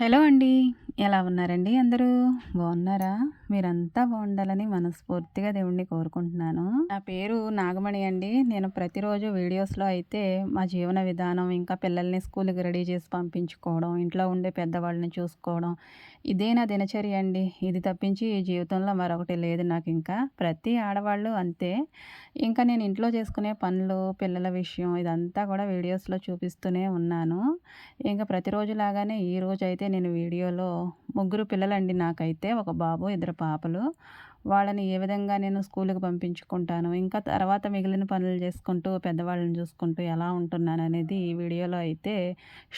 Hello అండి. ఎలా ఉన్నారండి అందరూ? బాగున్నారా? మీరంతా బాగుండాలని మనస్ఫూర్తిగా దేవుణ్ణి కోరుకుంటున్నాను. నా పేరు నాగమణి అండి. నేను ప్రతిరోజు వీడియోస్లో అయితే మా జీవన విధానం ఇంకా పిల్లల్ని స్కూల్కి రెడీ చేసి పంపించుకోవడం ఇంట్లో ఉండే పెద్దవాళ్ళని చూసుకోవడం ఇదే నా దినచర్య అండి. ఇది తప్పించి ఈ జీవితంలో మరొకటి లేదు నాకు ఇంకా. ప్రతి ఆడవాళ్ళు అంతే. ఇంకా నేను ఇంట్లో చేసుకునే పనులు పిల్లల విషయం ఇదంతా కూడా వీడియోస్లో చూపిస్తూనే ఉన్నాను. ఇంకా ప్రతిరోజు లాగానే ఈరోజు అయితే నేను వీడియోలో ముగ్గురు పిల్లలండి నాకైతే ఒక బాబు ఇద్దరు పాపలు. వాళ్ళని ఏ విధంగా నేను స్కూల్కి పంపించుకుంటాను ఇంకా తర్వాత మిగిలిన పనులు చేసుకుంటూ పెద్దవాళ్ళని చూసుకుంటూ ఎలా ఉంటున్నాను అనేది ఈ వీడియోలో అయితే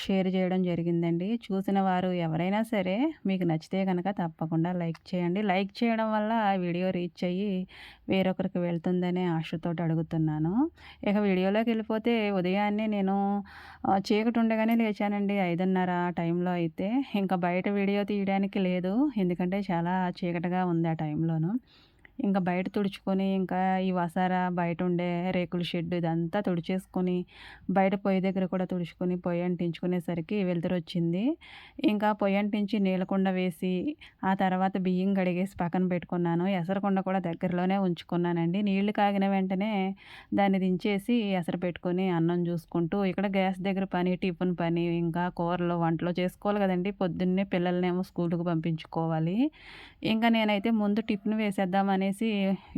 షేర్ చేయడం జరిగిందండి. చూసిన వారు ఎవరైనా సరే మీకు నచ్చితే కనుక తప్పకుండా లైక్ చేయండి. లైక్ చేయడం వల్ల వీడియో రీచ్ అయ్యి వేరొకరికి వెళ్తుందనే ఆశతో అడుగుతున్నాను. ఇక వీడియోలోకి వెళ్ళిపోతే ఉదయాన్నే నేను చీకటి ఉండగానే లేచానండి ఐదున్నర టైంలో అయితే. ఇంకా బయట వీడియో తీయడానికి లేదు ఎందుకంటే చాలా చీకటిగా ఉంది ఆ టైంలోను. down ఇంకా బయట తుడుచుకొని ఇంకా ఈ వసారా బయట ఉండే రేకుల షెడ్ ఇదంతా తుడిచేసుకొని బయట పొయ్యి దగ్గర కూడా తుడుచుకొని పొయ్యి అంటించుకునేసరికి వెలుతురు వచ్చింది ఇంకా పొయ్యి అంటించి నీళ్ళకుండ వేసి ఆ తర్వాత బియ్యం కడిగేసి పక్కన పెట్టుకున్నాను. ఎసరకుండ కూడా దగ్గరలోనే ఉంచుకున్నానండి. నీళ్ళు కాగిన వెంటనే దాన్ని దించేసి ఎసరు పెట్టుకొని అన్నం చూసుకుంటూ ఇక్కడ గ్యాస్ దగ్గర పని టిఫిన్ పని ఇంకా కూరలు వంటలు చేసుకోవాలి కదండి. పొద్దున్నే పిల్లల్నేమో స్కూల్కి పంపించుకోవాలి. ఇంకా నేనైతే ముందు టిఫిన్ వేసేద్దామని అనేసి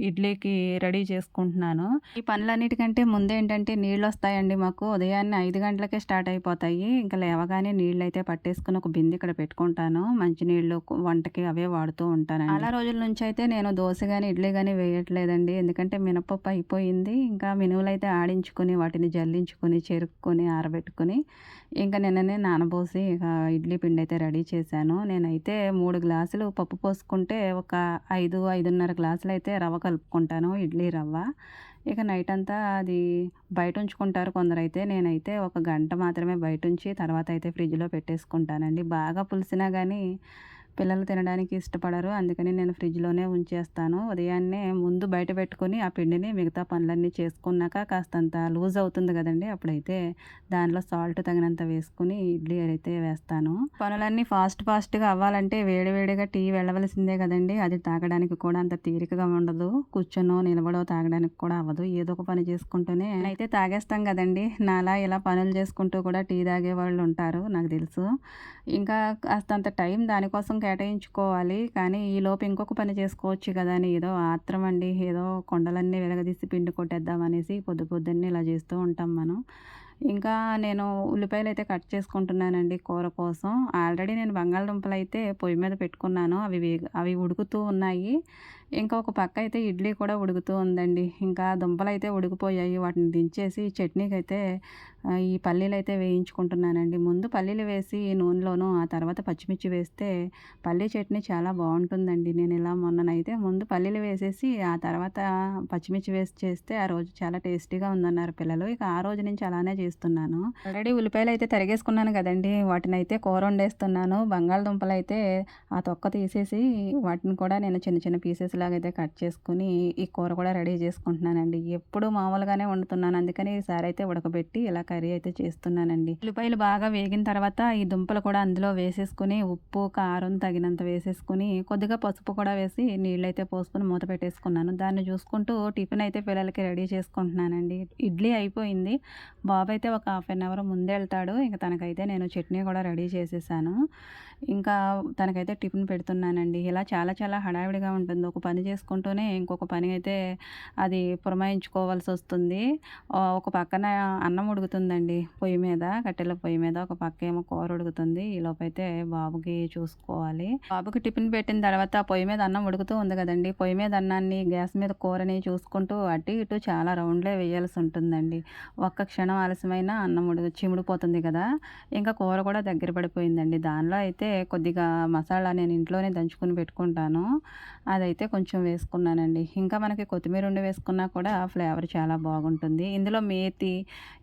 ఇడ్లీకి రెడీ చేసుకుంటున్నాను. ఈ పనులన్నిటికంటే ముందే ఏంటంటే నీళ్ళు వస్తాయండి మాకు. ఉదయాన్నే ఐదు గంటలకే స్టార్ట్ అయిపోతాయి. ఇంకా లేవగానే నీళ్ళు అయితే పట్టేసుకుని ఒక బింది ఇక్కడ పెట్టుకుంటాను. మంచినీళ్ళు వంటకి అవే వాడుతూ ఉంటాను చాలా రోజుల నుంచి అయితే నేను దోశ కానీ ఇడ్లీ కానీ వేయట్లేదండి. ఎందుకంటే మినపప్పు అయిపోయింది. ఇంకా మినువులు అయితే ఆడించుకొని వాటిని జల్లించుకొని చెరుక్కొని ఆరబెట్టుకొని ఇంకా నిన్ననే నానబోసి ఇక ఇడ్లీ పిండి అయితే రెడీ చేశాను. నేనైతే మూడు గ్లాసులు పప్పు పోసుకుంటే ఒక ఐదు ఐదున్నర గ్లాసులు అయితే రవ్వ కలుపుకుంటాను ఇడ్లీ రవ్వ. ఇక నైట్ అంతా అది బయట ఉంచుకుంటారు కొందరైతే. నేనైతే ఒక గంట మాత్రమే బయట ఉంచి తర్వాత అయితే ఫ్రిడ్జ్లో పెట్టేసుకుంటానండి. బాగా పులిసినా కానీ పిల్లలు తినడానికి ఇష్టపడరు. అందుకని నేను ఫ్రిడ్జ్లోనే ఉంచేస్తాను. ఉదయాన్నే ముందు బయట పెట్టుకొని ఆ పిండిని మిగతా పనులన్నీ చేసుకున్నాక కాస్తంత లూజ్ అవుతుంది కదండి. అప్పుడైతే దానిలో సాల్ట్ తగినంత వేసుకుని ఇడ్లీ అయితే వేస్తాను. పనులన్నీ ఫాస్ట్ ఫాస్ట్గా అవ్వాలంటే వేడివేడిగా టీ వెళ్ళవలసిందే కదండి. అది తాగడానికి కూడా అంత తీరికగా ఉండదు. కూర్చొనో నిలబడో తాగడానికి కూడా అవ్వదు. ఏదో ఒక పని చేసుకుంటూనే అయితే తాగేస్తాం కదండి. నాలా ఇలా పనులు చేసుకుంటూ కూడా టీ తాగే వాళ్ళు ఉంటారు నాకు తెలుసు. ఇంకా కాస్తంత టైం దానికోసం కేటాయించుకోవాలి. కానీ ఈ లోపు ఇంకొక పని చేసుకోవచ్చు కదా అని ఏదో ఆత్రం అండి. ఏదో కొండలన్నీ వెలగదీసి పిండి కొట్టేద్దాం అనేసి పొద్దు పొద్దున్నే ఇలా చేస్తూ ఉంటాం మనం. ఇంకా నేను ఉల్లిపాయలు అయితే కట్ చేసుకుంటున్నానండి కూర కోసం. ఆల్రెడీ నేను బంగాళదుంపలు అయితే పొయ్యి మీద పెట్టుకున్నాను. అవి అవి ఉడుకుతూ ఉన్నాయి. ఇంకా ఒక పక్క అయితే ఇడ్లీ కూడా ఉడుకుతూ ఉందండి. ఇంకా దుంపలు అయితే ఉడికిపోయాయి. వాటిని దించేసి చట్నీకి అయితే ఈ పల్లీలు అయితే వేయించుకుంటున్నానండి. ముందు పల్లీలు వేసి నూనెలోను ఆ తర్వాత పచ్చిమిర్చి వేస్తే పల్లీ చట్నీ చాలా బాగుంటుందండి. నేను ఇలా మొన్ననైతే ముందు పల్లీలు వేసేసి ఆ తర్వాత పచ్చిమిర్చి వేసి చేస్తే ఆ రోజు చాలా టేస్టీగా ఉందన్నారు పిల్లలు. ఇక ఆ రోజు నుంచి అలానే చేస్తున్నాను. ఆల్రెడీ ఉల్లిపాయలు అయితే తరిగేసుకున్నాను కదండి. వాటిని అయితే కూర వండేస్తున్నాను. బంగాళదుంపలు అయితే ఆ తొక్క తీసేసి వాటిని కూడా నేను చిన్న చిన్న పీసెస్లో ఇలాగైతే అయితే కట్ చేసుకుని ఈ కూర కూడా రెడీ చేసుకుంటున్నానండి. ఎప్పుడు మామూలుగానే వండుతున్నాను. అందుకని ఈసారి అయితే ఉడకబెట్టి ఇలా కర్రీ అయితే చేస్తున్నానండి. ఉల్లిపాయలు బాగా వేగిన తర్వాత ఈ దుంపలు కూడా అందులో వేసేసుకుని ఉప్పు కారం తగినంత వేసేసుకుని కొద్దిగా పసుపు కూడా వేసి నీళ్ళు అయితే పోసుకుని మూత పెట్టేసుకున్నాను. దాన్ని చూసుకుంటూ టిఫిన్ అయితే పిల్లలకి రెడీ చేసుకుంటున్నానండి. ఇడ్లీ అయిపోయింది. బాబు అయితే ఒక హాఫ్ అన్ అవర్ ముందే వెళ్తాడు. ఇంకా తనకైతే నేను చట్నీ కూడా రెడీ చేసేసాను. ఇంకా తనకైతే టిఫిన్ పెడుతున్నానండి. ఇలా చాలా చాలా హడావిడిగా ఉంటుంది. ఒక పని చేసుకుంటూనే ఇంకొక పని అయితే అది పురమాయించుకోవాల్సి వస్తుంది ఒక పక్కన అన్నం ఉడుకుతుందండి పొయ్యి మీద కట్టెల పొయ్యి మీద. ఒక పక్క ఏమో కూర ఉడుకుతుంది. ఈ లోపైతే బాబుకి చూసుకోవాలి. బాబుకి టిఫిన్ పెట్టిన తర్వాత పొయ్యి మీద అన్నం ఉడుకుతూ ఉంది కదండి. పొయ్యి మీద అన్నాన్ని గ్యాస్ మీద కూరని చూసుకుంటూ అటు ఇటు చాలా రౌండ్లే వేయాల్సి ఉంటుందండి ఒక్క క్షణం ఆలస్యమైన అన్నం ఉడుకు చిముడిపోతుంది కదా. ఇంకా కూర కూడా దగ్గర పడిపోయిందండి. దానిలో అయితే కొద్దిగా మసాలా నేను ఇంట్లోనే దంచుకుని పెట్టుకుంటాను. అదైతే కొంచెం వేసుకున్నానండి. ఇంకా మనకి కొత్తిమీర ఉండి వేసుకున్నా కూడా ఫ్లేవర్ చాలా బాగుంటుంది. ఇందులో మేతి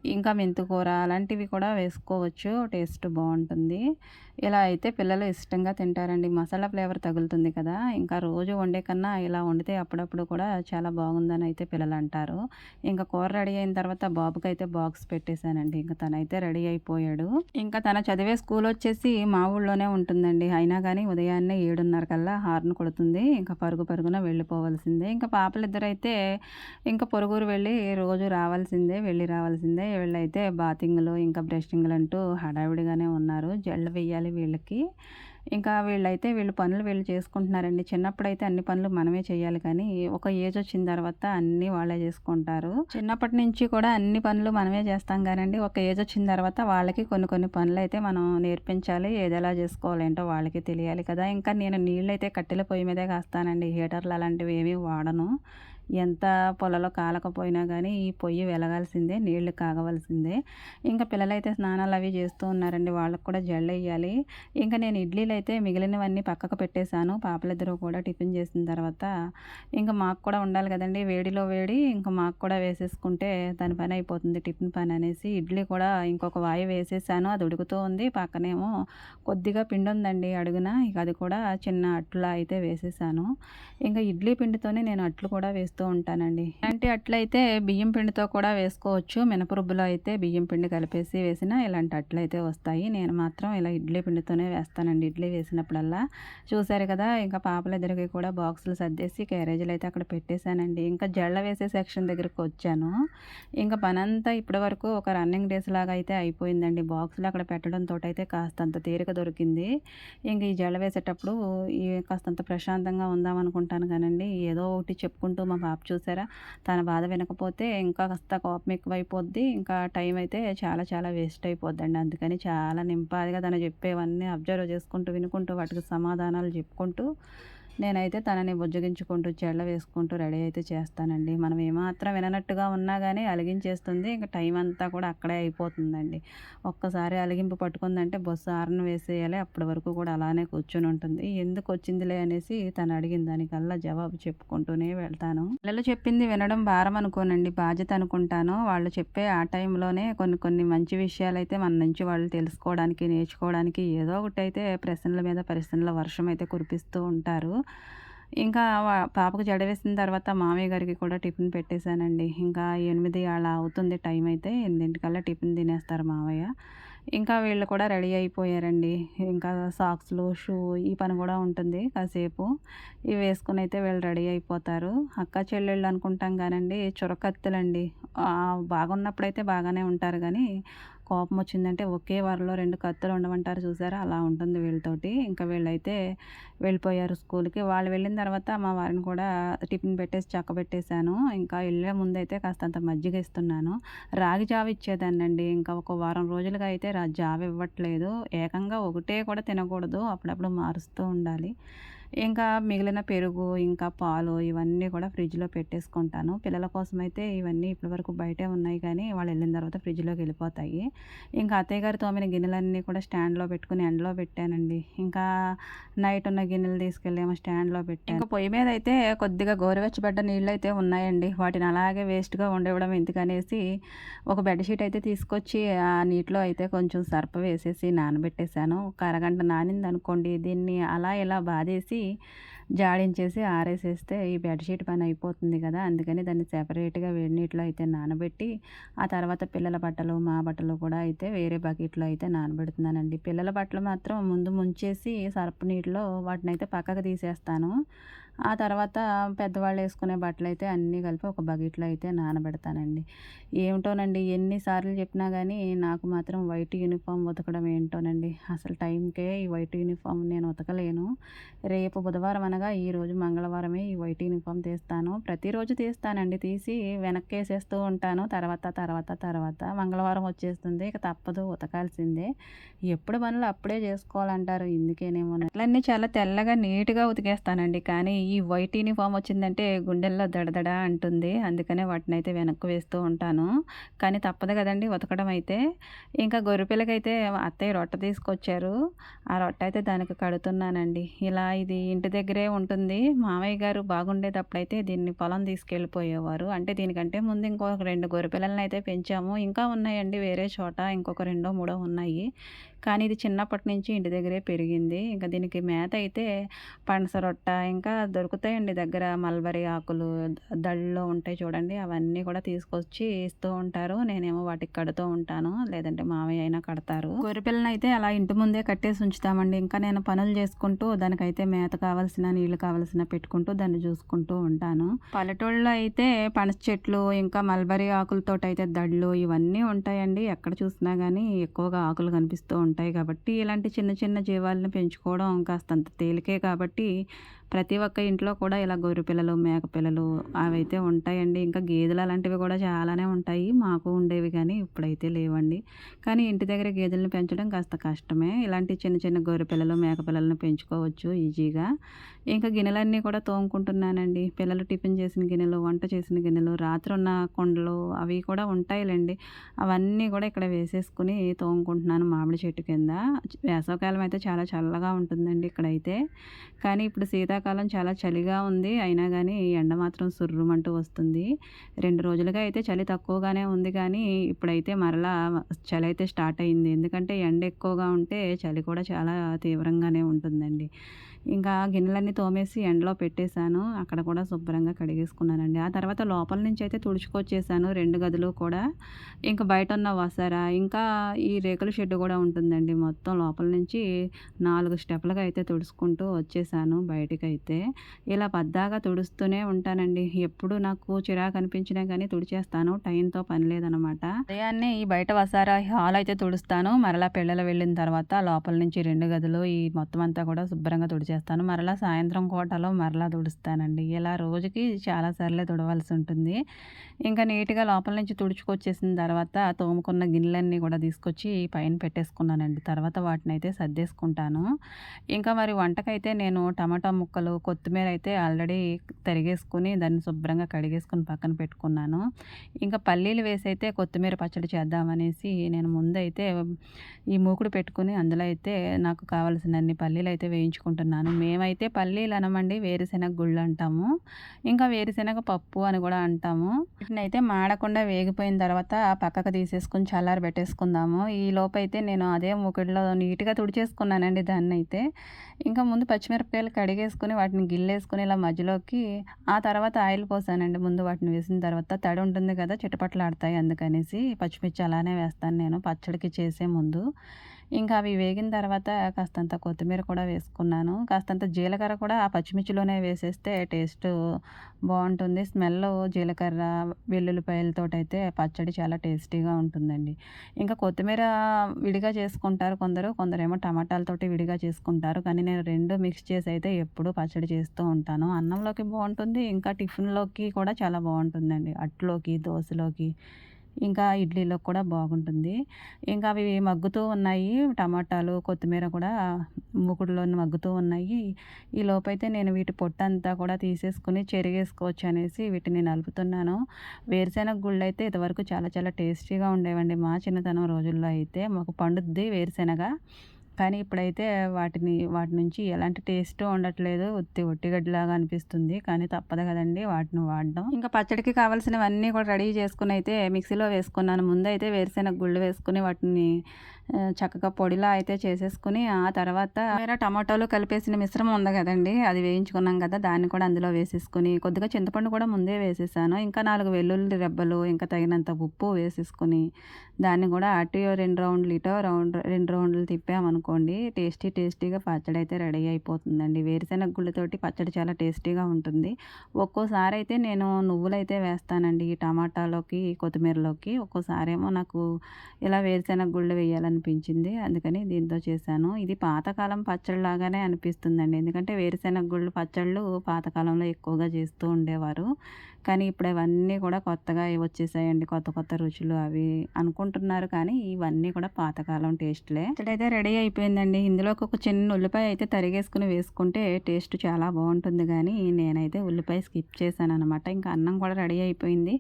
ఇంకా మెంతుకూర అలాంటివి కూడా వేసుకోవచ్చు. టేస్ట్ బాగుంటుంది. ఇలా అయితే పిల్లలు ఇష్టంగా తింటారండి. మసాలా ఫ్లేవర్ తగులుతుంది కదా. ఇంకా రోజు వండే కన్నా ఇలా వండితే అప్పుడప్పుడు కూడా చాలా బాగుందని అయితే పిల్లలు అంటారు. ఇంకా కూర రెడీ అయిన తర్వాత బాబుకి అయితే బాక్స్ పెట్టేశానండి. ఇంకా తనైతే రెడీ అయిపోయాడు. ఇంకా తన చదివే స్కూల్ వచ్చేసి మా ఊళ్ళోనే ఉంటుందండి. అయినా కానీ ఉదయాన్నే ఏడున్నర కల్లా హార్న్ కొడుతుంది. ఇంకా పరుగు పరుగున వెళ్ళిపోవాల్సిందే. ఇంకా పాపలిద్దరైతే ఇంకా పొరుగురు వెళ్ళి రోజు రావాల్సిందే వెళ్ళి రావాల్సిందే. వీళ్ళైతే బాతింగ్లు ఇంకా బ్రషింగ్లు అంటూ హడావిడిగానే ఉన్నారు. జల్లు వెయ్యాలి వీళ్ళకి. ఇంకా వీళ్ళైతే వీళ్ళు పనులు వీళ్ళు చేసుకుంటున్నారండి. చిన్నప్పుడైతే అన్ని పనులు మనమే చేయాలి కానీ ఒక ఏజ్ వచ్చిన తర్వాత అన్నీ వాళ్ళే చేసుకుంటారు. చిన్నప్పటి నుంచి కూడా అన్ని పనులు మనమే చేస్తాం కానండి. ఒక ఏజ్ వచ్చిన తర్వాత వాళ్ళకి కొన్ని కొన్ని పనులు అయితే మనం నేర్పించాలి. ఏది ఎలా చేసుకోవాలేంటో వాళ్ళకి తెలియాలి కదా. ఇంకా నేను నీళ్ళు అయితే కట్టెల పొయ్యి మీదే కాస్తానండి. హీటర్లు అలాంటివి ఏమీ వాడను. ఎంత పొలలో కాలకపోయినా కానీ ఈ పొయ్యి వెలగాల్సిందే నీళ్ళు కాగవలసిందే. ఇంకా పిల్లలైతే స్నానాలు అవి చేస్తూ ఉన్నారండి వాళ్ళకి కూడా జల్లు వేయాలి ఇంకా నేను ఇడ్లీలు అయితే మిగిలినవన్నీ పక్కకు పెట్టేశాను పాపలిద్దరూ కూడా టిఫిన్ చేసిన తర్వాత. ఇంకా మాకు కూడా ఉండాలి కదండి వేడిలో వేడి ఇంకా మాకు కూడా వేసేసుకుంటే దాని పని అయిపోతుంది టిఫిన్ పని అనేసి. ఇడ్లీ కూడా ఇంకొక వాయి వేసేసాను అది ఉడుకుతూ ఉంది పక్కనేమో కొద్దిగా పిండి ఉందండి అడుగున ఇక అది కూడా చిన్న అట్లా అయితే వేసేసాను. ఇంకా ఇడ్లీ పిండితోనే నేను అట్లు కూడా వేస్తూ ఉంటానండి. ఇలాంటి అట్లయితే బియ్యం పిండితో కూడా వేసుకోవచ్చు. మినపరుబ్బులో అయితే బియ్యం పిండి కలిపేసి వేసిన ఇలాంటి అట్లయితే వస్తాయి. నేను మాత్రం ఇలా ఇడ్లీ పిండితోనే వేస్తానండి. ఇడ్లీ వేసినప్పుడల్లా చూసారు కదా ఇంకా పాపలిద్దరికి కూడా బాక్సులు సర్దేసి క్యారేజీలు అయితే అక్కడ పెట్టేశానండి. ఇంకా జళ్ళ వేసే సెక్షన్ దగ్గరకు వచ్చాను. ఇంకా పనంతా ఇప్పటి వరకు ఒక రన్నింగ్ డేస్ లాగా అయితే అయిపోయిందండి. బాక్సులు అక్కడ పెట్టడంతో అయితే కాస్తంత తీరిక దొరికింది. ఇంక ఈ జళ్ళ వేసేటప్పుడు ఈ కాస్తంత ప్రశాంతంగా ఉందాం అనుకుంటాను కానండి. ఏదో ఒకటి చెప్పుకుంటూ మా బాబు చూసారా? తన బాధ వినకపోతే ఇంకా కాస్త కోపం ఎక్కువైపోద్ది. ఇంకా టైం అయితే చాలా చాలా వేస్ట్ అయిపోద్దండి. అందుకని చాలా నింపాదిగా తను చెప్పేవన్నీ అబ్జర్వ్ చేసుకుంటూ వినుకుంటూ వాటికి సమాధానాలు చెప్పుకుంటూ నేనైతే తనని బుజ్జగించుకుంటూ చెళ్ళ వేసుకుంటూ రెడీ అయితే చేస్తానండి. మనం ఏమాత్రం విననట్టుగా ఉన్నా కానీ అలిగించేస్తుంది. ఇంకా టైం అంతా కూడా అక్కడే అయిపోతుందండి. ఒక్కసారి అలిగింపు పట్టుకుందంటే బస్సు ఆరను వేసేయాలి. అప్పటి వరకు కూడా అలానే కూర్చొని ఉంటుంది. ఎందుకు వచ్చిందిలే అనేసి తను అడిగిన దానికల్లా జవాబు చెప్పుకుంటూనే వెళ్తాను. పిల్లలు చెప్పింది వినడం భారం అనుకోనండి. బాధ్యత అనుకుంటాను. వాళ్ళు చెప్పే ఆ టైంలోనే కొన్ని కొన్ని మంచి విషయాలు అయితే మన నుంచి వాళ్ళు తెలుసుకోవడానికి నేర్చుకోవడానికి ఏదో ఒకటి అయితే ప్రశ్నల మీద ప్రశ్నల వర్షం అయితే కురిపిస్తూ ఉంటారు. ఇంకా పాపకు జడ వేసిన తర్వాత మామయ్య గారికి కూడా టిఫిన్ పెట్టేశానండి. ఇంకా ఎనిమిది అలా అవుతుంది టైం అయితే ఎనిమిదింటికల్లా టిఫిన్ తినేస్తారు మామయ్య. ఇంకా వీళ్ళు కూడా రెడీ అయిపోయారండి. ఇంకా సాక్స్లు షూ ఈ పని కూడా ఉంటుంది కాసేపు. ఇవి వేసుకుని అయితే వీళ్ళు రెడీ అయిపోతారు. అక్క చెల్లెళ్ళు అనుకుంటాం కానండి చురకత్తులండి. బాగున్నప్పుడైతే బాగానే ఉంటారు కానీ కోపం వచ్చిందంటే ఒకే వారిలో రెండు కత్తులు ఉండమంటారు చూసారా? అలా ఉంటుంది వీళ్ళతోటి. ఇంకా వీళ్ళైతే వెళ్ళిపోయారు స్కూల్కి. వాళ్ళు వెళ్ళిన తర్వాత మా వారిని కూడా టిఫిన్ పెట్టేసి చక్క పెట్టేశాను. ఇంకా వెళ్ళే ముందైతే కాస్తంత మజ్జిగ ఇస్తున్నాను. రాగి జావ ఇచ్చేదాన్నండి. ఇంకా ఒక వారం రోజులుగా అయితే జావ ఇవ్వట్లేదు. ఏకంగా ఒకటే కూడా తినకూడదు. అప్పుడప్పుడు మారుస్తూ ఉండాలి. ఇంకా మిగిలిన పెరుగు ఇంకా పాలు ఇవన్నీ కూడా ఫ్రిడ్జ్లో పెట్టేసుకుంటాను. పిల్లల కోసం అయితే ఇవన్నీ ఇప్పటివరకు బయటే ఉన్నాయి కానీ వాళ్ళు వెళ్ళిన తర్వాత ఫ్రిడ్జ్లోకి వెళ్ళిపోతాయి. ఇంకా అత్తయ్య గారు తోమిన గిన్నెలన్నీ కూడా స్టాండ్లో పెట్టుకుని ఎండలో పెట్టానండి. ఇంకా నైట్ ఉన్న గిన్నెలు తీసుకెళ్ళేమో స్టాండ్లో పెట్టాను. ఇంకా పొయ్యి మీద అయితే కొద్దిగా గోరువెచ్చబడ్డ నీళ్ళు అయితే ఉన్నాయండి. వాటిని అలాగే వేస్ట్గా ఉండవడం ఎందుకనేసి ఒక బెడ్షీట్ అయితే తీసుకొచ్చి ఆ నీటిలో అయితే కొంచెం సర్ప వేసేసి నానబెట్టేశాను. ఒక అరగంట నానింది అనుకోండి దీన్ని అలా ఇలా బాధేసి జాడించేసి ఆరేసేస్తే ఈ బెడ్షీట్ పని అయిపోతుంది కదా. అందుకని దాన్ని సెపరేట్గా వేడి నీటిలో అయితే నానబెట్టి ఆ తర్వాత పిల్లల బట్టలు మా బట్టలు కూడా అయితే వేరే బకెట్లో అయితే నానబెడుతున్నానండి. పిల్లల బట్టలు మాత్రం ముందు ముంచేసి సర్పు నీటిలో వాటిని అయితే పక్కకు తీసేస్తాను. ఆ తర్వాత పెద్దవాళ్ళు వేసుకునే బట్టలు అయితే అన్నీ కలిపి ఒక బకెట్లో అయితే నానబెడతానండి. ఏమిటోనండి ఎన్నిసార్లు చెప్పినా కానీ నాకు మాత్రం వైట్ యూనిఫామ్ ఉతకడం ఏంటోనండి. అసలు టైంకే ఈ వైట్ యూనిఫామ్ నేను ఉతకలేను. రేపు బుధవారం అనగా ఈరోజు మంగళవారమే ఈ వైట్ యూనిఫామ్ తీస్తాను. ప్రతిరోజు తీస్తానండి తీసి వెనక్కి వేసేస్తూ ఉంటాను. తర్వాత తర్వాత తర్వాత మంగళవారం వచ్చేస్తుంది ఇక తప్పదు ఉతకాల్సిందే. ఎప్పుడు పనులు అప్పుడే చేసుకోవాలంటారు ఇందుకేనేమో అట్లన్నీ చాలా తెల్లగా నీట్గా ఉతికేస్తానండి. కానీ ఈ వైట్ యూనిఫామ్ వచ్చిందంటే గుండెల్లో దడదడ అంటుంది. అందుకనే వాటిని అయితే వెనక్కి వేస్తూ ఉంటాను. కానీ తప్పదు కదండి ఉతకడం అయితే. ఇంకా గొర్రెపిల్లకైతే అత్తయ్య రొట్టె తీసుకొచ్చారు. ఆ రొట్టె అయితే దానికి కడుతున్నానండి. ఇలా ఇది ఇంటి దగ్గరే ఉంటుంది. మామయ్య గారు బాగుండేటప్పుడైతే దీన్ని పొలం తీసుకెళ్ళిపోయేవారు. అంటే దీనికంటే ముందు ఇంకొక రెండు గొర్రెపిల్లలని అయితే పెంచాము. ఇంకా ఉన్నాయండి వేరే చోట ఇంకొక రెండో మూడో ఉన్నాయి. కానీ ఇది చిన్నప్పటి నుంచి ఇంటి దగ్గరే పెరిగింది. ఇంకా దీనికి మేత అయితే పనస రొట్ట ఇంకా దొరుకుతాయండి దగ్గర. మల్బరీ ఆకులు దళ్ళలో ఉంటాయి చూడండి. అవన్నీ కూడా తీసుకొచ్చి ఇస్తూ ఉంటారు. నేనేమో వాటికి కడుతూ ఉంటాను. లేదంటే మామయ్య అయినా కడతారు. గొర్రెపిల్లని అయితే అలా ఇంటి ముందే కట్టేసి ఉంచుతామండి. ఇంకా నేను పనులు చేసుకుంటూ దానికైతే మేత కావాల్సిన నీళ్ళు కావాల్సిన పెట్టుకుంటూ దాన్ని చూసుకుంటూ ఉంటాను. పల్లెటూళ్ళలో అయితే పనస చెట్లు ఇంకా మల్బరీ ఆకులతో అయితే దళ్ళు ఇవన్నీ ఉంటాయండి. ఎక్కడ చూసినా కానీ ఎక్కువగా ఆకులు కనిపిస్తూ ఉంటాయి కాబట్టి ఇలాంటి చిన్న చిన్న జీవాలను పెంచుకోవడం కాస్తంత తేలికే కాబట్టి ప్రతి ఒక్క ఇంట్లో కూడా ఇలా గొర్రె పిల్లలు మేక పిల్లలు అవైతే ఉంటాయండి. ఇంకా గేదెలు అలాంటివి కూడా చాలానే ఉంటాయి. మాకు ఉండేవి కానీ ఇప్పుడైతే లేవండి. కానీ ఇంటి దగ్గర గేదెలను పెంచడం కాస్త కష్టమే. ఇలాంటి చిన్న చిన్న గొర్రె పిల్లలు మేక పిల్లలను పెంచుకోవచ్చు ఈజీగా. ఇంకా గిన్నెలన్నీ కూడా తోముకుంటున్నానండి. పిల్లలు టిఫిన్ చేసిన గిన్నెలు వంట చేసిన గిన్నెలు రాత్రి ఉన్న కొండలు అవి కూడా ఉంటాయిలేండి. అవన్నీ కూడా ఇక్కడ వేసేసుకుని తోముకుంటున్నాను మామిడి చెట్టు కింద. వేసవకాలం అయితే చాలా చల్లగా ఉంటుందండి ఇక్కడైతే. కానీ ఇప్పుడు శీతాకాలం చాలా చలిగా ఉంది. అయినా కానీ ఎండ మాత్రం సుర్రుమంటూ వస్తుంది. రెండు రోజులుగా అయితే చలి తక్కువగానే ఉంది కానీ ఇప్పుడైతే మరలా చలి అయితే స్టార్ట్ అయింది. ఎందుకంటే ఎండ ఎక్కువగా ఉంటే చలి కూడా చాలా తీవ్రంగానే ఉంటుందండి. ఇంకా గిన్నెలన్నీ తోమేసి ఎండలో పెట్టేశాను. అక్కడ కూడా శుభ్రంగా కడిగేసుకున్నానండి. ఆ తర్వాత లోపల నుంచి అయితే తుడుచుకొచ్చేసాను రెండు గదులు కూడా. ఇంకా బయట ఉన్న వసారా ఇంకా ఈ రేకుల షెడ్ కూడా ఉంటుందండి మొత్తం. లోపల నుంచి నాలుగు స్టెప్లుగా అయితే తుడుచుకుంటూ వచ్చేసాను బయటకైతే. ఇలా పద్దాగా తుడుస్తూనే ఉంటానండి. ఎప్పుడు నాకు చిరాకు అనిపించినా కానీ తుడిచేస్తాను. టైంతో పని లేదనమాట. ఉదయాన్నే ఈ బయట వసారా హాల్ అయితే తుడుస్తాను. మరలా పిల్లలు వెళ్ళిన తర్వాత లోపల నుంచి రెండు గదులు ఈ మొత్తం అంతా కూడా శుభ్రంగా చేస్తాను. మరలా సాయంత్రం కోటలో మరలా తుడుస్తానండి. ఇలా రోజుకి చాలాసార్లే తుడవలసి ఉంటుంది. ఇంకా నీట్గా లోపల నుంచి తుడుచుకొచ్చేసిన తర్వాత తోముకున్న గిన్నెలన్నీ కూడా తీసుకొచ్చి పైన పెట్టేసుకున్నానండి. తర్వాత వాటిని అయితే సర్దేసుకుంటాను. ఇంకా మరి వంటకైతే నేను టమాటా ముక్కలు కొత్తిమీర అయితే ఆల్రెడీ తరిగేసుకుని దాన్ని శుభ్రంగా కడిగేసుకుని పక్కన పెట్టుకున్నాను. ఇంకా పల్లీలు వేసి అయితే కొత్తిమీర పచ్చడి చేద్దామనేసి నేను ముందైతే ఈ మూకుడు పెట్టుకుని అందులో అయితే నాకు కావాల్సినన్ని పల్లీలు అయితే వేయించుకుంటున్నాను. మేమైతే పల్లీలు అనమండి వేరుశెనగ గుళ్ళు అంటాము. ఇంకా వేరుశెనగ పప్పు అని కూడా అంటాము. అయితే మాడకుండా వేగిపోయిన తర్వాత పక్కకు తీసేసుకుని చల్లారి పెట్టేసుకుందాము. ఈ లోపైతే నేను అదే మూకుడిలో నీట్గా తుడిచేసుకున్నానండి దాన్ని అయితే ఇంకా ముందు పచ్చిమిరపకాయలు కడిగేసుకుని వాటిని గిల్లేసుకుని ఇలా మధ్యలోకి ఆ తర్వాత ఆయిల్ పోసానండి. ముందు వాటిని వేసిన తర్వాత తడి ఉంటుంది కదా చిటపట్లాడతాయి అందుకనేసి పచ్చిమిర్చి అలానే వేస్తాను నేను పచ్చడికి చేసే ముందు. ఇంకా అవి వేగిన తర్వాత కాస్తంత కొత్తిమీర కూడా వేసుకున్నాను. కాస్తంత జీలకర్ర కూడా ఆ పచ్చిమిర్చిలోనే వేసేస్తే టేస్ట్ బాగుంటుంది. స్మెల్ జీలకర్ర వెల్లుల్లిపాయలతో అయితే పచ్చడి చాలా టేస్టీగా ఉంటుందండి. ఇంకా కొత్తిమీర విడిగా చేసుకుంటారు కొందరు. కొందరేమో టమాటాలతోటి విడిగా చేసుకుంటారు. కానీ నేను రెండు మిక్స్ చేసి అయితే ఎప్పుడూ పచ్చడి చేస్తూ ఉంటాను. అన్నంలోకి బాగుంటుంది. ఇంకా టిఫిన్లోకి కూడా చాలా బాగుంటుందండి. అట్లోకి దోశలోకి ఇంకా ఇడ్లీలో కూడా బాగుంటుంది. ఇంకా అవి మగ్గుతూ ఉన్నాయి. టమాటాలు కొత్తిమీర కూడా మూకుడులో మగ్గుతూ ఉన్నాయి. ఈ లోపైతే నేను వీటి పొట్టంతా కూడా తీసేసుకుని చెరిగేసుకోవచ్చు అనేసి వీటిని నలుపుతున్నాను వేరుశెనగ గుళ్ళు అయితే ఇదివరకు చాలా చాలా టేస్టీగా ఉండేవండి మా చిన్నతనం రోజుల్లో అయితే. మాకు పండుద్ది వేరుశెనగ. కానీ ఇప్పుడైతే వాటిని వాటి నుంచి ఎలాంటి టేస్ట్ ఉండట్లేదు. ఉత్తి ఒట్టిగడ్డిలాగా అనిపిస్తుంది. కానీ తప్పదు కదండి వాటిని వాడడం. ఇంకా పచ్చడికి కావాల్సినవన్నీ కూడా రెడీ చేసుకుని అయితే మిక్సీలో వేసుకున్నాను. ముందైతే వేరుశెనగ గుళ్ళు వేసుకుని వాటిని చక్కగా పొడిలా అయితే చేసేసుకుని ఆ తర్వాత వేరే టమాటోలు కలిపేసిన మిశ్రమం ఉంది కదండి అది వేయించుకున్నాం కదా దాన్ని కూడా అందులో వేసేసుకుని కొద్దిగా చింతపండు కూడా ముందే వేసేసాను. ఇంకా నాలుగు వెల్లుల్లి రెబ్బలు ఇంకా తగినంత ఉప్పు వేసేసుకుని దాన్ని కూడా అటు రెండు రౌండ్లు ఇటో రౌండ్ రెండు రౌండ్లు తిప్పామనుకోండి టేస్టీ టేస్టీగా పచ్చడి అయితే రెడీ అయిపోతుందండి. వేరుశెనగ గుళ్ళతోటి పచ్చడి చాలా టేస్టీగా ఉంటుంది. ఒక్కోసారి అయితే నేను నువ్వులు అయితే వేస్తానండి ఈ టమాటాలోకి కొత్తిమీరలోకి. ఒక్కోసారేమో నాకు ఇలా వేరుశెనగ గుళ్ళు అనిపించింది. అందుకని దీంతో చేశాను. ఇది పాతకాలం పచ్చళ్ళ లాగానే అనిపిస్తుందండి. ఎందుకంటే వేరుశెనగ గుళ్ళు పచ్చళ్ళు పాతకాలంలో ఎక్కువగా చేస్తూ ఉండేవారు. కానీ ఇప్పుడు అవన్నీ కూడా కొత్తగా వచ్చేసాయండి. కొత్త కొత్త రుచులు అవి అనుకుంటున్నారు కానీ ఇవన్నీ కూడా పాతకాలం టేస్ట్లే. ఇక్కడైతే రెడీ అయిపోయిందండి. ఇందులోకి ఒక చిన్న ఉల్లిపాయ అయితే తరిగేసుకుని వేసుకుంటే టేస్ట్ చాలా బాగుంటుంది కానీ నేనైతే ఉల్లిపాయ స్కిప్ చేశాను అనమాట ఇంకా అన్నం కూడా రెడీ అయిపోయింది.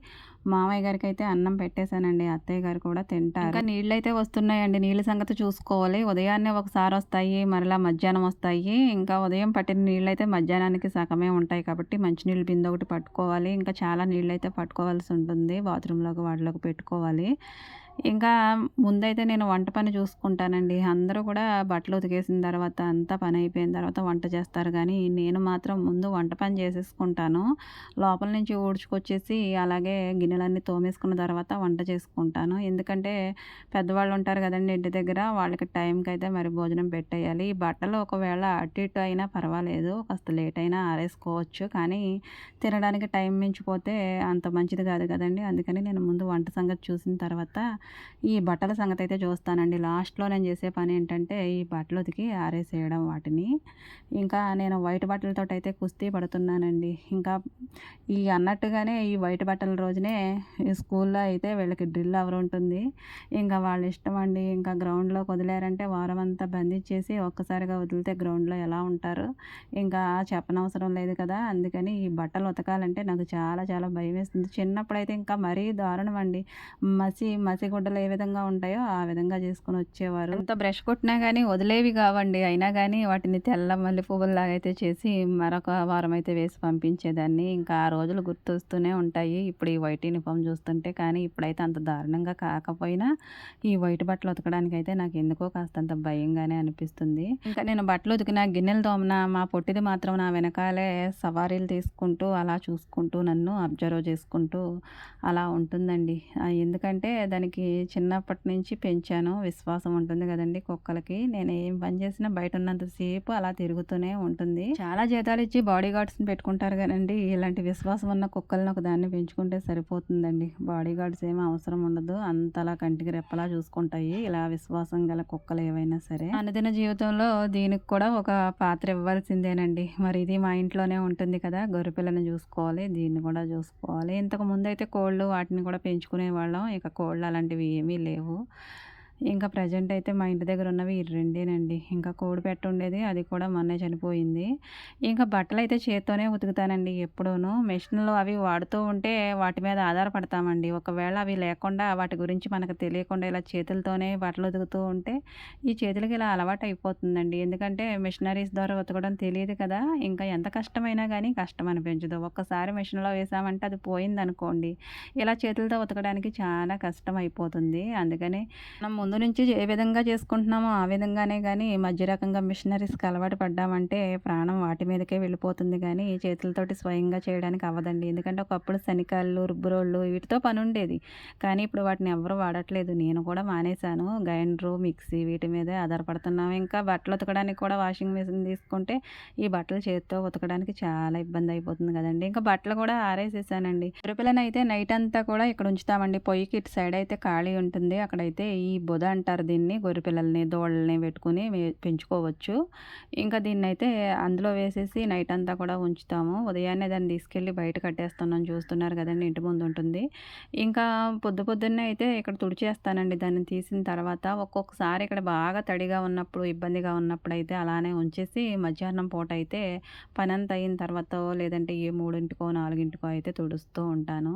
మామయ్య గారికి అయితే అన్నం పెట్టేశానండి. అత్తయ్య గారు కూడా తింటారు. ఇంకా నీళ్ళు అయితే వస్తున్నాయండి. నీళ్ళ సంగతి చూసుకోవాలి. ఉదయాన్నే ఒకసారి వస్తాయి మరలా మధ్యాహ్నం వస్తాయి. ఇంకా ఉదయం పట్టిన నీళ్ళు అయితే మధ్యాహ్నానికి సగమే ఉంటాయి కాబట్టి మంచినీళ్ళు బిందె ఒకటి పట్టుకోవాలి. ఇంకా చాలా నీళ్ళు అయితే పట్టుకోవాల్సి ఉంటుంది. బాత్రూంలోకి వాటిలోకి పెట్టుకోవాలి. ఇంకా ముందైతే నేను వంట పని చూసుకుంటానండి. అందరూ కూడా బట్టలు ఉతికేసిన తర్వాత అంతా పని అయిపోయిన తర్వాత వంట చేస్తారు. కానీ నేను మాత్రం ముందు వంట పని చేసేసుకుంటాను. లోపల నుంచి ఊడ్చుకొచ్చేసి అలాగే గిన్నెలన్నీ తోమేసుకున్న తర్వాత వంట చేసుకుంటాను. ఎందుకంటే పెద్దవాళ్ళు ఉంటారు కదండి ఇంటి దగ్గర వాళ్ళకి టైంకి అయితే మరి భోజనం పెట్టేయాలి. ఈ బట్టలు ఒకవేళ అటు ఇటు అయినా పర్వాలేదు. కాస్త లేట్ అయినా ఆరేసుకోవచ్చు. కానీ తినడానికి టైం మించిపోతే అంత మంచిది కాదు కదండి. అందుకని నేను ముందు వంట సంగతి చూసిన తర్వాత ఈ బట్టల సంగతి అయితే చూస్తానండి. లాస్ట్లో నేను చేసే పని ఏంటంటే ఈ బట్టలు ఉతికి ఆరేసేయడం వాటిని. ఇంకా నేను వైట్ బట్టలతో అయితే కుస్తీ పడుతున్నానండి. ఇంకా ఈ అన్నట్టుగానే ఈ వైట్ బట్టల రోజునే స్కూల్లో అయితే వీళ్ళకి డ్రిల్ అవర్ ఉంటుంది. ఇంకా వాళ్ళ ఇష్టం అండి. ఇంకా గ్రౌండ్లో వదిలేరంటే వారం అంతా బంధించేసి ఒక్కసారిగా వదిలితే గ్రౌండ్లో ఎలా ఉంటారు? ఇంకా చెప్పనవసరం లేదు కదా. అందుకని ఈ బట్టలు ఉతకాలంటే నాకు చాలా చాలా భయం వేస్తుంది చిన్నప్పుడైతే ఇంకా మరీ దారుణం అండి. మసి మసి గుడ్డలు ఏ విధంగా ఉంటాయో ఆ విధంగా చేసుకొని వచ్చేవారు. ఎంత బ్రష్ కొట్టినా కానీ వదిలేవి కావండి. అయినా కానీ వాటిని తెల్ల మల్లె పువ్వుల్లాగా అయితే చేసి మరొక వారం అయితే వేసి పంపించేదాన్ని. ఇంకా ఆ రోజులు గుర్తొస్తూనే ఉంటాయి. ఇప్పుడు ఈ వైట్ యూనిఫామ్ చూస్తుంటే కానీ ఇప్పుడైతే అంత దారుణంగా కాకపోయినా ఈ వైట్ బట్టలు ఉతకడానికి అయితే నాకు ఎందుకో కాస్తంత భయంగానే అనిపిస్తుంది. ఇంకా నేను బట్టలు ఉతికిన గిన్నెలు తోమన మా పొట్టిది మాత్రం నా వెనకాలే సవారీలు తీసుకుంటూ అలా చూసుకుంటూ నన్ను అబ్జర్వ్ చేసుకుంటూ అలా ఉంటుందండి. ఎందుకంటే దానికి కుక్కలకి చిన్నప్పటి నుంచి పెంచాను. విశ్వాసం ఉంటుంది కదండి కుక్కలకి. నేను ఏం పని చేసినా బయట ఉన్నంతసేపు అలా తిరుగుతూనే ఉంటుంది. చాలా జీతాలు ఇచ్చి బాడీ గార్డ్స్ని పెట్టుకుంటారు కదండి. ఇలాంటి విశ్వాసం ఉన్న కుక్కలను ఒక దాన్ని పెంచుకుంటే సరిపోతుందండి. బాడీ గార్డ్స్ ఏమీ అవసరం ఉండదు. అంతలా కంటికి రెప్పలా చూసుకుంటాయి. ఇలా విశ్వాసం గల కుక్కలు ఏవైనా సరే. అనుదిన జీవితంలో దీనికి కూడా ఒక పాత్ర ఇవ్వాల్సిందేనండి. మరి ఇది మా ఇంట్లోనే ఉంటుంది కదా. గొర్రెపిల్లని చూసుకోవాలి. దీన్ని కూడా చూసుకోవాలి. ఇంతకు ముందు అయితే కోళ్ళు వాటిని కూడా పెంచుకునే వాళ్ళం. ఇక కోళ్ళు అలాంటి అలాంటివి ఏమీ లేవు. ఇంకా ప్రజెంట్ అయితే మా ఇంటి దగ్గర ఉన్నవి ఈ రెండేనండి. ఇంకా కోడి పెట్ట ఉండేది అది కూడా మొన్నే చనిపోయింది. ఇంకా బట్టలు అయితే చేత్తోనే ఉతుకుతానండి ఎప్పుడూను. మెషిన్లో అవి వాడుతూ ఉంటే వాటి మీద ఆధారపడతామండి. ఒకవేళ అవి లేకుండా వాటి గురించి మనకు తెలియకుండా ఇలా చేతులతోనే బట్టలు ఉతుకుతూ ఉంటే ఈ చేతులకి ఇలా అలవాటు అయిపోతుందండి. ఎందుకంటే మిషనరీస్ ద్వారా ఉతకడం తెలియదు కదా. ఇంకా ఎంత కష్టమైనా కానీ కష్టం అనిపించదు. ఒక్కసారి మిషన్లో వేసామంటే అది పోయిందనుకోండి ఇలా చేతులతో ఉతకడానికి చాలా కష్టం అయిపోతుంది. అందుకని మనం ముందు నుంచి ఏ విధంగా చేసుకుంటున్నామో ఆ విధంగానే కానీ మధ్య రకంగా మిషనరీస్కి అలవాటు పడ్డామంటే ప్రాణం వాటి మీదకే వెళ్ళిపోతుంది కానీ చేతులతోటి స్వయంగా చేయడానికి అవ్వదండి. ఎందుకంటే ఒకప్పుడు శనికాళ్ళు రుబ్బురోళ్ళు వీటితో పని ఉండేది కానీ ఇప్పుడు వాటిని ఎవరు వాడట్లేదు. నేను కూడా మానేశాను. గ్రైండరు మిక్సీ వీటి మీదే ఆధారపడుతున్నాము ఇంకా బట్టలు ఉతకడానికి కూడా వాషింగ్ మిషన్ తీసుకుంటే ఈ బట్టలు చేతితో ఉతకడానికి చాలా ఇబ్బంది అయిపోతుంది కదండి. ఇంకా బట్టలు కూడా ఆరేసేసానండి. పిల్లలని అయితే నైట్ అంతా కూడా ఇక్కడ ఉంచుతామండి. పొయ్యికి ఇటు సైడ్ అయితే ఖాళీ ఉంటుంది. అక్కడైతే ఈ బొద దూద అంటారు దీన్ని. గొర్రెపిల్లల్ని దోళ్ళని పెట్టుకుని పెంచుకోవచ్చు. ఇంకా దీన్ని అయితే అందులో వేసేసి నైట్ అంతా కూడా ఉంచుతాము. ఉదయాన్నే దాన్ని తీసుకెళ్ళి బయట కట్టేస్తున్నాం చూస్తున్నారు కదండి ఇంటి ముందు ఉంటుంది. ఇంకా పొద్దు పొద్దున్నే అయితే ఇక్కడ తుడిచేస్తానండి దాన్ని తీసిన తర్వాత. ఒక్కొక్కసారి ఇక్కడ బాగా తడిగా ఉన్నప్పుడు ఇబ్బందిగా ఉన్నప్పుడు అయితే అలానే ఉంచేసి మధ్యాహ్నం పూట అయితే పని అంతా అయిన తర్వాత లేదంటే ఏ మూడింటికో నాలుగింటికో అయితే తుడుస్తూ ఉంటాను.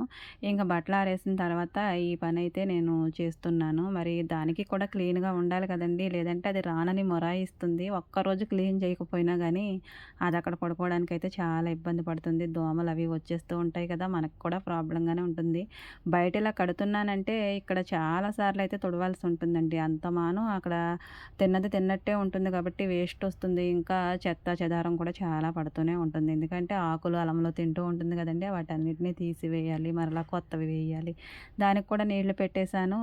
ఇంకా బట్టలు ఆరేసిన తర్వాత ఈ పని అయితే నేను చేస్తున్నాను. మరి దాని దానికి కూడా క్లీన్గా ఉండాలి కదండి. లేదంటే అది రానని మొరాయిస్తుంది. ఒక్కరోజు క్లీన్ చేయకపోయినా కానీ అది అక్కడ పడుకోవడానికి అయితే చాలా ఇబ్బంది పడుతుంది. దోమలు అవి వచ్చేస్తూ ఉంటాయి కదా మనకు కూడా ప్రాబ్లంగానే ఉంటుంది. బయట ఇలా కడుతున్నానంటే ఇక్కడ చాలాసార్లు అయితే తుడవాల్సి ఉంటుందండి. అంతమాను అక్కడ తిన్నది తిన్నట్టే ఉంటుంది కాబట్టి వేస్ట్ వస్తుంది. ఇంకా చెత్త చెదారం కూడా చాలా పడుతూనే ఉంటుంది. ఎందుకంటే ఆకులు అలంలో తింటూ ఉంటుంది కదండి. వాటన్నిటిని తీసివేయాలి. మరలా కొత్తవి వేయాలి. దానికి కూడా నీళ్ళు పెట్టేశాను.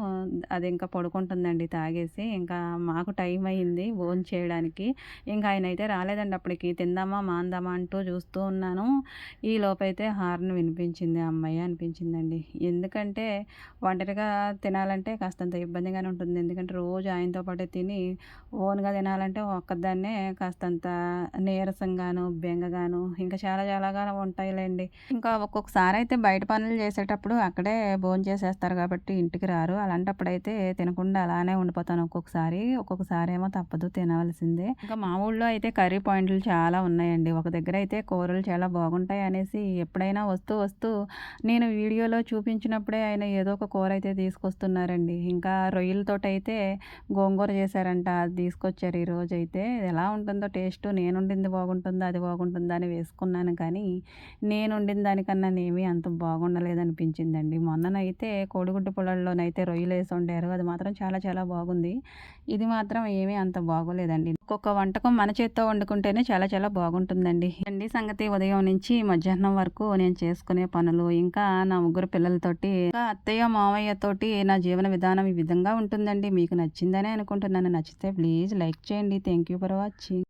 అది ఇంకా పడుకుంటుంది ఉంటుందండి తాగేసి. ఇంకా మాకు టైం అయింది భోజనం చేయడానికి. ఇంకా ఆయన అయితే రాలేదండి అప్పటికి. తిందామా మాందామా అంటూ చూస్తూ ఉన్నాను. ఈ లోపైతే హార్న్ వినిపించింది ఆ అమ్మాయి అనిపించిందండి. ఎందుకంటే ఒంటరిగా తినాలంటే కాస్తంత ఇబ్బందిగానే ఉంటుంది. ఎందుకంటే రోజు ఆయనతో పాటే తిని ఓన్గా తినాలంటే ఒక్కదాన్నే కాస్తంత నీరసంగాను బెంగగాను ఇంకా చాలా చాలాగా ఉంటాయిలేండి. ఇంకా ఒక్కొక్కసారి అయితే బయట పనులు చేసేటప్పుడు అక్కడే భోజనం చేసేస్తారు కాబట్టి ఇంటికి రారు. అలాంటప్పుడు అయితే తినకుండా అలానే ఉండిపోతాను ఒక్కొక్కసారి. ఒక్కొక్కసారి ఏమో తప్పదు తినవలసిందే. ఇంకా మా ఊళ్ళో అయితే కర్రీ పాయింట్లు చాలా ఉన్నాయండి. ఒక దగ్గర అయితే కూరలు చాలా బాగుంటాయి అనేసి ఎప్పుడైనా వస్తూ వస్తూ నేను వీడియోలో చూపించినప్పుడే ఆయన ఏదో ఒక కూర అయితే తీసుకొస్తున్నారండి. ఇంకా రొయ్యలతోటి అయితే గోంగూర చేశారంట అది తీసుకొచ్చారు ఈ అయితే ఎలా ఉంటుందో టేస్ట్ నేను వండింది బాగుంటుందో అది బాగుంటుందా అని వేసుకున్నాను కానీ నేను వండిన దానికన్నా ఏమీ అంత బాగుండలేదనిపించిందండి. మొన్ననైతే కోడిగుడ్డు పొలాల్లోనైతే రొయ్యలు వేసి వండారు. అది మాత్రం చాలా చాలా బాగుంది. ఇది మాత్రం ఏమీ అంత బాగోలేదండి. ఒక్కొక్క వంటకం మన చేత్తో వండుకుంటేనే చాలా చాలా బాగుంటుందండి. అండి సంగతి ఉదయం నుంచి మధ్యాహ్నం వరకు నేను చేసుకునే పనులు ఇంకా నా ముగ్గురు పిల్లలతోటి ఇంకా అత్తయ్య మామయ్య తోటి నా జీవన విధానం ఈ విధంగా ఉంటుందండి. మీకు నచ్చిందనే అనుకుంటున్నాను. నచ్చితే ప్లీజ్ లైక్ చేయండి. Thank you for watching.